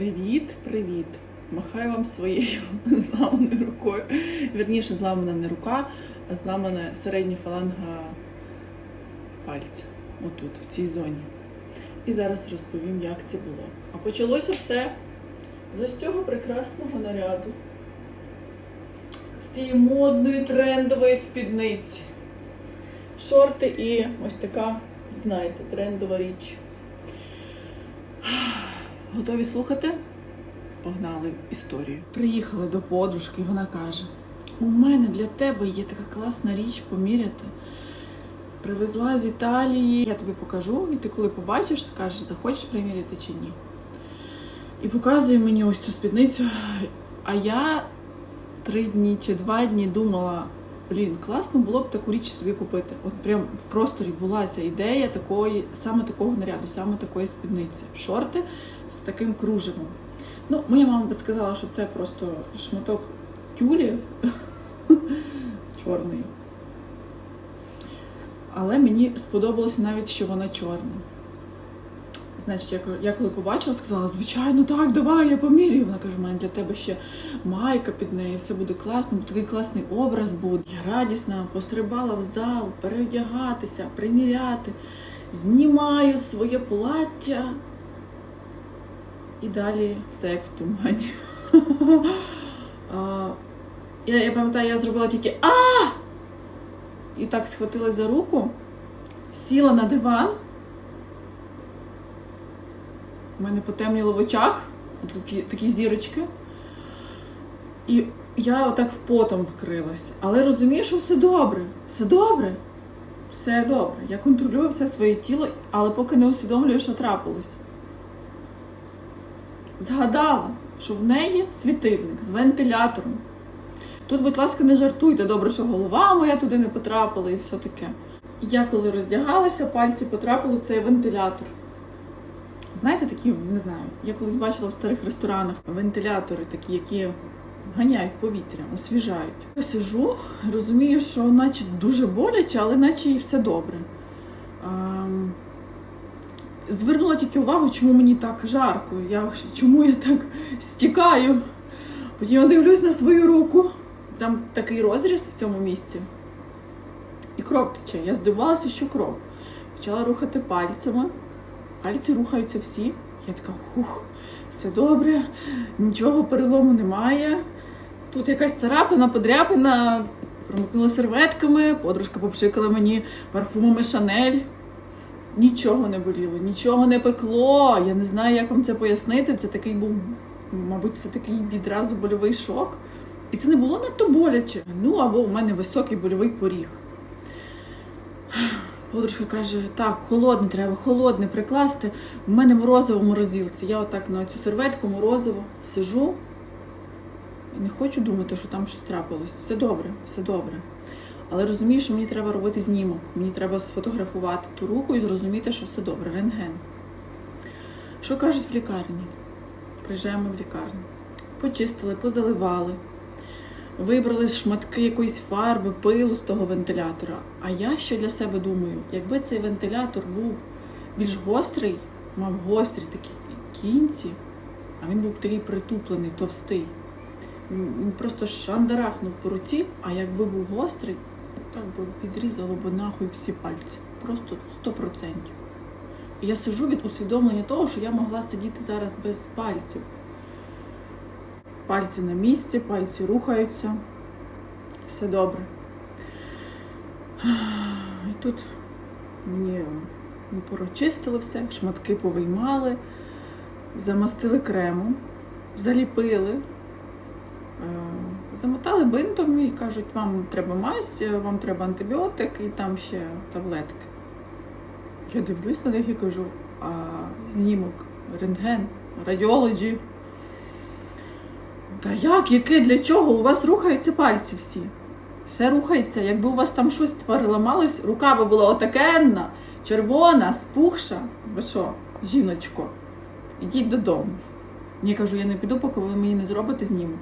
Привіт, привіт! Махаю вам своєю зламаною рукою. Вірніше, зламана не рука, а зламана середня фаланга пальця. Отут, в цій зоні. І зараз розповім, як це було. А почалося все з ось цього прекрасного наряду. З цієї модної трендової спідниці. Шорти і ось така, знаєте, трендова річ. Готові слухати? Погнали історію. Приїхала до подружки, вона каже: У мене для тебе є така класна річ поміряти. Привезла з Італії, я тобі покажу, і ти коли побачиш, скажеш, захочеш приміряти чи ні. І показує мені ось цю спідницю. А я три дні чи два дні думала, блін, класно було б таку річ собі купити. От прям в просторі була ця ідея такої, саме такого наряду, саме такої спідниці. Шорти з таким кружевом. Ну, моя мама би сказала, що це просто шматок тюлі чорної. Але мені сподобалося навіть, що вона чорна. Значить, я, коли побачила, сказала, звичайно, так, давай, я поміряю. Вона каже, мене для тебе ще майка під нею, все буде класно, такий класний образ буде. Я радісна, пострибала в зал, переодягатися, приміряти, знімаю своє плаття. І далі все як в тумані. Я, я пам'ятаю, я зробила тільки а І так схватилась за руку, сіла на диван. У мене потемніло в очах, такі, такі зірочки. І я отак потом вкрилась. Але розумію, що все добре, все добре, все добре. Я контролюю все своє тіло, але поки не усвідомлюю, що трапилось. Згадала, що в неї світильник з вентилятором. Тут, будь ласка, не жартуйте, добре, що голова моя туди не потрапила і все таке. Я коли роздягалася, пальці потрапили в цей вентилятор. Знаєте, такі, не знаю, я колись бачила в старих ресторанах вентилятори, такі, які ганяють повітря, освіжають. Я сижу, розумію, що наче дуже боляче, але наче і все добре. Ем, Звернула тільки увагу, чому мені так жарко, я, чому я так стікаю. Потім я дивлюсь на свою руку, там такий розріз в цьому місці. І кров тече. Я здивувалася, що кров. Почала рухати пальцями. Пальці рухаються всі. Я така, ух, все добре, нічого перелому немає. Тут якась царапина, подряпина, промокнула серветками, подружка попшикала мені парфумами Шанель. Нічого не боліло, нічого не пекло. Я не знаю, як вам це пояснити. Це такий був, мабуть, це такий відразу больовий шок. І це не було надто боляче. Ну або у мене високий больовий поріг. Подружка каже, так, холодне треба, холодне прикласти. У мене морозиво в морозилці. Я отак на цю серветку морозиво сижу і не хочу думати, що там щось трапилось. Все добре, все добре. Але розумію, що мені треба робити знімок. Мені треба сфотографувати ту руку і зрозуміти, що все добре. Рентген. Що кажуть в лікарні? Приїжджаємо в лікарню. Почистили, позаливали, вибрали шматки якоїсь фарби, пилу з того вентилятора. А я ще для себе думаю, якби цей вентилятор був більш гострий, мав гострі такі кінці, а він був такий притуплений, товстий. Він просто шандарахнув по руці, а якби був гострий, так би відрізало б нахуй всі пальці. Просто 100%. І я сижу від усвідомлення того, що я могла сидіти зараз без пальців. Пальці на місці, пальці рухаються. Все добре. І тут мені порочистили все, шматки повиймали, замастили кремом, заліпили. Е, Замотали бинтом і кажуть, вам треба мазь, вам треба антибіотик і там ще таблетки. Я дивлюсь на них і кажу, а знімок, рентген, радіологі. Та як, яке, для чого? У вас рухаються пальці всі. Все рухається. Якби у вас там щось переламалось, рука би була отакенна, червона, спухша. Ви що, жіночко, ідіть додому. Я кажу, я не піду, поки ви мені не зробите знімок.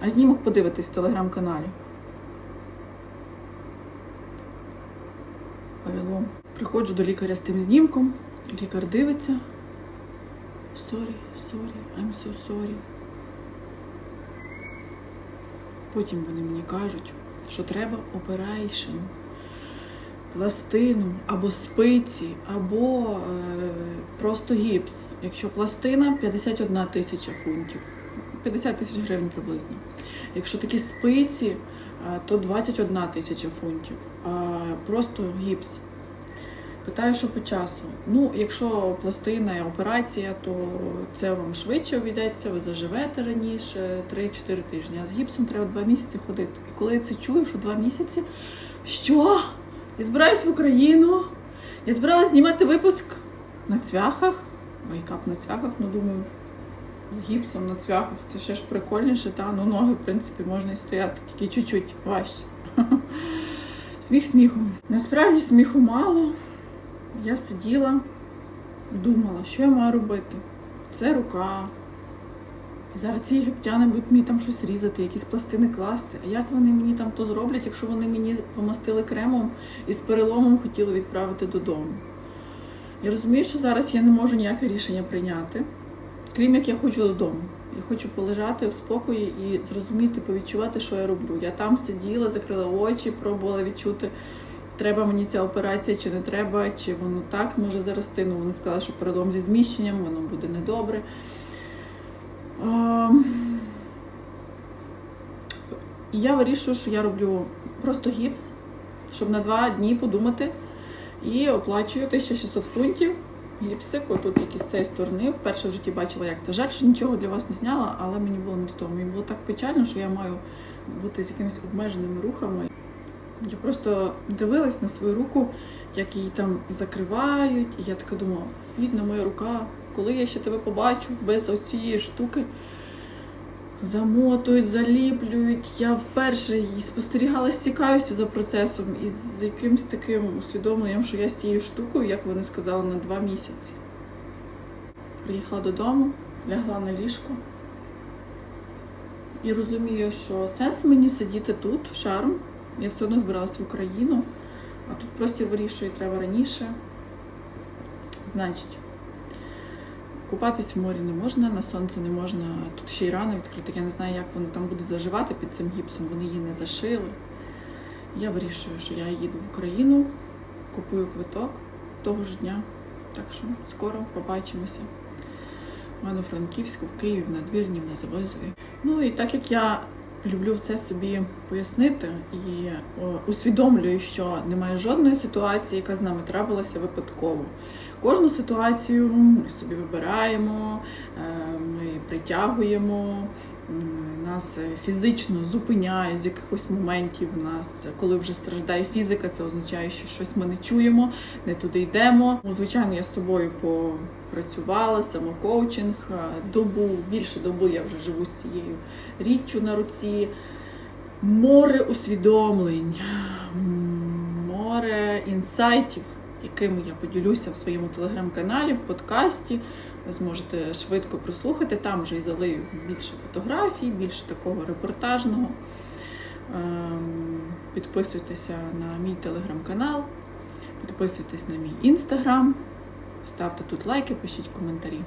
А знімок подивитись в телеграм-каналі. Перелом. Приходжу до лікаря з тим знімком. Лікар дивиться. sorry, sorry, I'm so sorry. Потім вони мені кажуть, що треба operation, пластину або спиці, або е, просто гіпс. Якщо пластина 51 тисяча фунтів, 50 тисяч гривень приблизно. Якщо такі спиці, е, то 21 тисяча фунтів. Просто гіпс. Питаю, що по часу. Ну, якщо пластина і операція, то це вам швидше обійдеться, ви заживете раніше 3-4 тижні. А з гіпсом треба 2 місяці ходити. І коли я це чую, що 2 місяці, що? Я збираюсь в Україну. Я збиралась знімати випуск на цвяхах. Вайкап на цвяхах, ну думаю, з гіпсом на цвяхах. Це ще ж прикольніше, та ну ноги, в принципі, можна і стояти, тільки чуть-чуть важче. Сміх сміхом. Насправді сміху мало. Я сиділа, думала, що я маю робити. Це рука. Зараз ці єгиптяни будуть мені там щось різати, якісь пластини класти. А як вони мені там то зроблять, якщо вони мені помастили кремом і з переломом хотіли відправити додому? Я розумію, що зараз я не можу ніяке рішення прийняти, крім як я хочу додому. Я хочу полежати в спокої і зрозуміти, повідчувати, що я роблю. Я там сиділа, закрила очі, пробувала відчути, треба мені ця операція чи не треба, чи воно так може зарости. Ну, вони сказали, що перелом зі зміщенням, воно буде недобре. Ем, І я вирішую, що я роблю просто гіпс, щоб на два дні подумати. І оплачую 1600 фунтів. Гіпсик, отут якийсь з цієї сторони. Вперше в житті бачила, як це. Жаль, що нічого для вас не зняла, але мені було не до того. Мені було так печально, що я маю бути з якимись обмеженими рухами. Я просто дивилась на свою руку, як її там закривають, і я така думала, бідна моя рука, коли я ще тебе побачу без оцієї штуки. Замотують, заліплюють. Я вперше спостерігала з цікавістю за процесом і з якимось таким усвідомленням, що я з цією штукою, як вони сказали, на два місяці. Приїхала додому, лягла на ліжко і розумію, що сенс мені сидіти тут, в шарм. Я все одно збиралась в Україну, а тут просто вирішую, треба раніше. Значить, купатись в морі не можна, на сонце не можна. Тут ще й рани відкрити. Я не знаю, як воно там буде заживати під цим гіпсом. Вони її не зашили. Я вирішую, що я їду в Україну, купую квиток того ж дня. Так що скоро побачимося. В Івано-Франківську, в Київ, на Двірні, на Завозові. Ну і так як я люблю все собі пояснити і усвідомлюю, що немає жодної ситуації, яка з нами трапилася випадково. Кожну ситуацію ми собі вибираємо, е, ми притягуємо, нас фізично зупиняють з якихось моментів. Нас, коли вже страждає фізика, це означає, що щось ми не чуємо, не туди йдемо. Ну, Звичайно, я з собою попрацювала, самокоучинг, е, добу, більше доби я вже живу з цією річчю на руці. Море усвідомлень, море інсайтів, якими я поділюся в своєму телеграм-каналі, в подкасті. Ви зможете швидко прослухати. Там вже і залию більше фотографій, більше такого репортажного. Ем, Підписуйтеся на мій телеграм-канал, підписуйтесь на мій інстаграм, ставте тут лайки, пишіть коментарі.